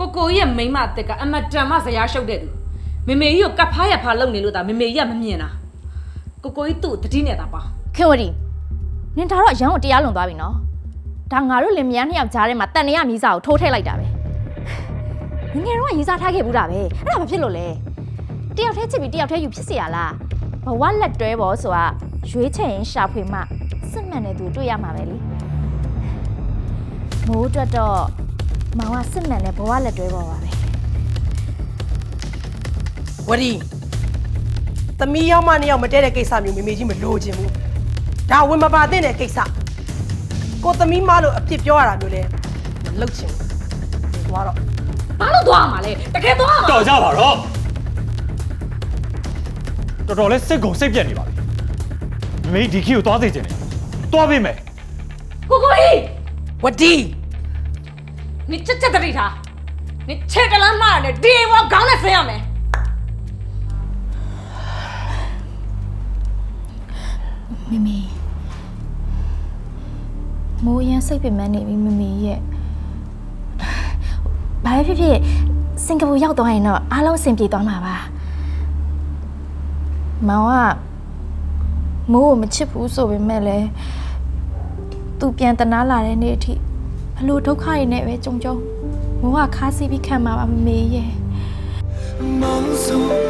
ကိုကိုကြီးရဲ့မိန်းမအစ်ကအမတန်မှဇရာရှုပ်တဲ့သူမေမေကြီးကိုကပ်ဖားရဖားလုပ်နေလို့ဒါမေမေကြီးကမမြင်တာကိုကိုကြီးသူ့ကိုတတိနဲ့တာပါ ခင်ဝတီနင်ဒါတော့အရန်ကိုတရားလွန်သွားပြီနော်ဒါငါတို့လင်မယားနှစ်ယောက်ကြားထဲမှာတန်နေရမီးစာကိုထိုးထည့်လိုက်တာပဲငငယ်တော့ကရေးစားထားခဲ့ဘူးတာပဲအဲ့ဒါဘာဖြစ်လို့လဲတယောက်တည်းချစ်ပြီးတယောက်တည်းယူဖြစ်เสียရလားဘဝလက်တွဲပေါ်ဆိုတာရွေးချယ်ရင်ရှာဖွေမှစစ်မှန်တဲ့သူတွေ့ရမှာပဲလေမိုးအတွက်တော့ မောင်ကစစ်မှန်တဲ့ဘဝလက်တွဲပေါ်ပါပဲဝရီသမီးရောက်မနှစ်ယောက်မတဲတဲ့ကိစ္စမျိုးမေမေကြီးမလိုချင်ဘူးဒါဝင်မပါသင့်တဲ့ကိစ္စကိုသမီးမလို့အပြစ်ပြောရတာမျိုးလဲမလုပ်ချင်ဘူးသွားတော့ဘာလို့သွားမှာလဲတကယ်သွားမှာတော်ကြပါတော့တော်တော်လေးစိတ်ကုန်စိတ်ပြက်နေပါပြီမိဒီခီကိုသွားစေချင်တယ်သွားပေးမယ်ကိုကိုကြီးဝ နင်ချက်ချက်တတိထားနင်ချက်တလားမှားတယ်ဒီဘောခေါင်းနဲ့ဆင်းရမယ်မမီမိုးရမ်းစိတ်ပင်ပန်းနေပြီမမီရဲ့ဘာဖြစ်ဖြစ်စင်ကာပူရောက်သွားရင်တော့အားလုံးအဆင်ပြေသွားမှာပါမောင်ကမိုးကိုမချစ်ဘူးဆိုပေမဲ့လည်းသူပြန်တနာလာတဲ့နေ့အထိ ဘလို့ဒုက္ခတွေနဲ့ပဲကြုံကြုံမိုးကခါစီးပြီးခံမှာပါမမေရဲ့梦中。